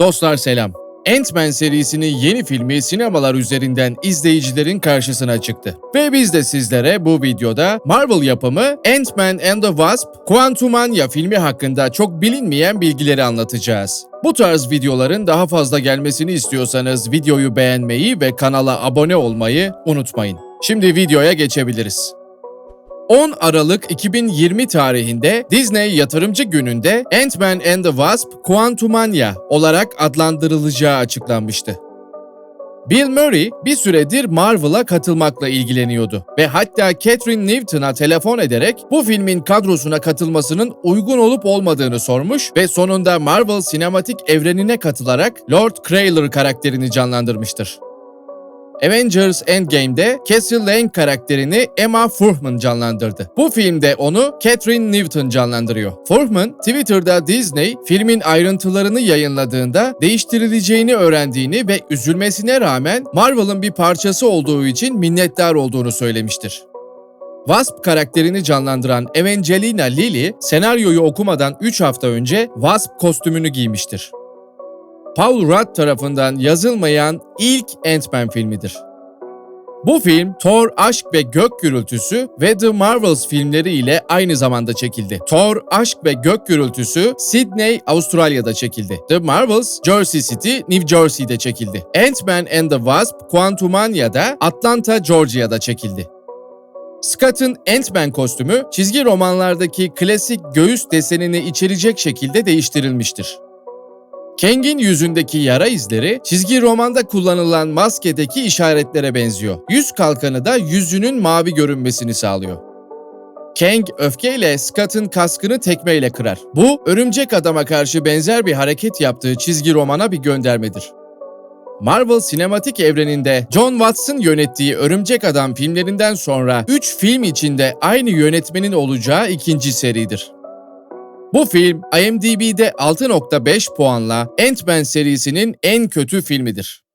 Dostlar selam. Ant-Man serisinin yeni filmi sinemalar üzerinden izleyicilerin karşısına çıktı. Ve biz de sizlere bu videoda Marvel yapımı Ant-Man and the Wasp Quantumania filmi hakkında çok bilinmeyen bilgileri anlatacağız. Bu tarz videoların daha fazla gelmesini istiyorsanız videoyu beğenmeyi ve kanala abone olmayı unutmayın. Şimdi videoya geçebiliriz. 10 Aralık 2020 tarihinde Disney yatırımcı gününde Ant-Man and the Wasp Quantumania olarak adlandırılacağı açıklanmıştı. Bill Murray bir süredir Marvel'a katılmakla ilgileniyordu ve hatta Catherine Newton'a telefon ederek bu filmin kadrosuna katılmasının uygun olup olmadığını sormuş ve sonunda Marvel sinematik evrenine katılarak Lord Krayler karakterini canlandırmıştır. Avengers Endgame'de Cassie Lang karakterini Emma Furman canlandırdı. Bu filmde onu Catherine Newton canlandırıyor. Furman, Twitter'da Disney filmin ayrıntılarını yayınladığında değiştirileceğini öğrendiğini ve üzülmesine rağmen Marvel'ın bir parçası olduğu için minnettar olduğunu söylemiştir. Wasp karakterini canlandıran Evangelina Lilly, senaryoyu okumadan 3 hafta önce Wasp kostümünü giymiştir. Paul Rudd tarafından yazılmayan ilk Ant-Man filmidir. Bu film Thor Aşk ve Gök Gürültüsü ve The Marvels filmleri ile aynı zamanda çekildi. Thor Aşk ve Gök Gürültüsü Sydney, Avustralya'da çekildi. The Marvels Jersey City, New Jersey'de çekildi. Ant-Man and the Wasp Quantumania'da Atlanta, Georgia'da çekildi. Scott'ın Ant-Man kostümü çizgi romanlardaki klasik göğüs desenini içerecek şekilde değiştirilmiştir. Kang'in yüzündeki yara izleri çizgi romanda kullanılan maskedeki işaretlere benziyor. Yüz kalkanı da yüzünün mavi görünmesini sağlıyor. Kang öfkeyle Scott'ın kaskını tekmeyle kırar. Bu, örümcek adama karşı benzer bir hareket yaptığı çizgi romana bir göndermedir. Marvel sinematik evreninde John Watts'ın yönettiği Örümcek Adam filmlerinden sonra 3 film içinde aynı yönetmenin olacağı ikinci seridir. Bu film IMDb'de 6.5 puanla Ant-Man serisinin en kötü filmidir.